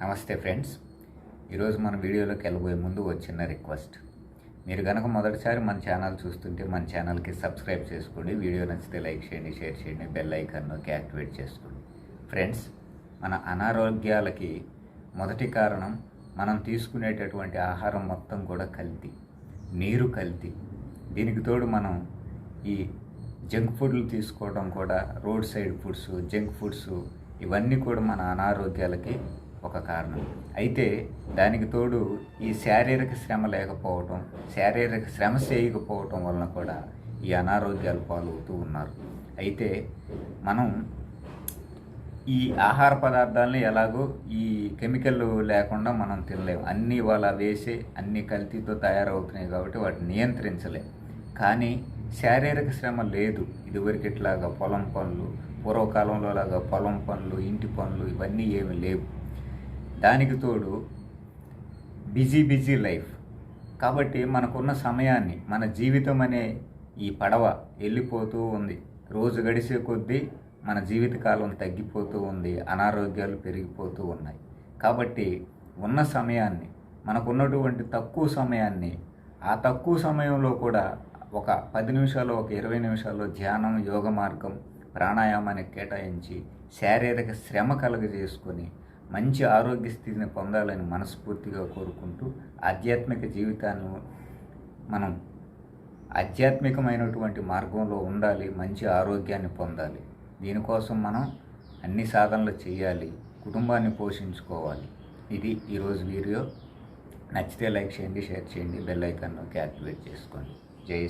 నమస్తే ఫ్రెండ్స్. ఈరోజు మన వీడియోలోకి వెళ్ళబోయే ముందు వచ్చిన రిక్వెస్ట్. మీరు కనుక మొదటిసారి మన ఛానల్ చూస్తుంటే మన ఛానల్కి సబ్స్క్రైబ్ చేసుకోండి వీడియో నచ్చితే లైక్ చేయండి షేర్ చేయండి బెల్ ఐకాన్కి యాక్టివేట్ చేసుకోండి. ఫ్రెండ్స్ మన అనారోగ్యాలకి మొదటి కారణం మనం తీసుకునేటటువంటి ఆహారం మొత్తం కూడా కల్తీ నీరు కల్తీ. దీనికి తోడు మనం ఈ జంక్ ఫుడ్లు తీసుకోవడం కూడా road side foods junk foods ఇవన్నీ కూడా మన అనారోగ్యాలకి ఒక కారణం. అయితే దానికి తోడు ఈ శారీరక శ్రమ లేకపోవటం శారీరక శ్రమ చేయకపోవటం వలన కూడా ఈ అనారోగ్యాలు పాలవుతూ ఉన్నారు. అయితే మనం ఈ ఆహార పదార్థాలని ఎలాగో ఈ కెమికల్ లేకుండా మనం తినలేము అన్నీ వాళ్ళ వేసి అన్ని కల్తీతో తయారవుతున్నాయి కాబట్టి వాటిని నియంత్రించలేం. కానీ శారీరక శ్రమ లేదు. ఇదివరకు ఇట్లాగా పొలం పనులు పూర్వకాలంలో లాగా పొలం పనులు ఇంటి పనులు ఇవన్నీ ఏమి లేవు. దానికి తోడు బిజీ బిజీ లైఫ్. కాబట్టి మనకున్న సమయాన్ని మన జీవితం అనే ఈ పడవ వెళ్ళిపోతూ ఉంది. రోజు గడిచే కొద్దీ మన జీవితకాలం తగ్గిపోతూ ఉంది అనారోగ్యాలు పెరిగిపోతూ ఉన్నాయి. కాబట్టి ఉన్న సమయాన్ని మనకున్నటువంటి తక్కువ సమయాన్ని ఆ తక్కువ సమయంలో కూడా ఒక పది నిమిషాలు ఒక ఇరవై నిమిషాల్లో ధ్యానం యోగ మార్గం ప్రాణాయామాన్ని కేటాయించి శారీరక శ్రమ కలుగజేసుకొని మంచి ఆరోగ్య స్థితిని పొందాలని మనస్ఫూర్తిగా కోరుకుంటూ ఆధ్యాత్మిక జీవితాన్ని మనం ఆధ్యాత్మికమైనటువంటి మార్గంలో ఉండాలి మంచి ఆరోగ్యాన్ని పొందాలి. దీనికోసం మనం అన్ని సాధనలు చేయాలి కుటుంబాన్ని పోషించుకోవాలి. ఇది ఈరోజు వీడియో. నచ్చితే లైక్ చేయండి షేర్ చేయండి బెల్ ఐకాన్ యాక్టివేట్ చేసుకోండి. జై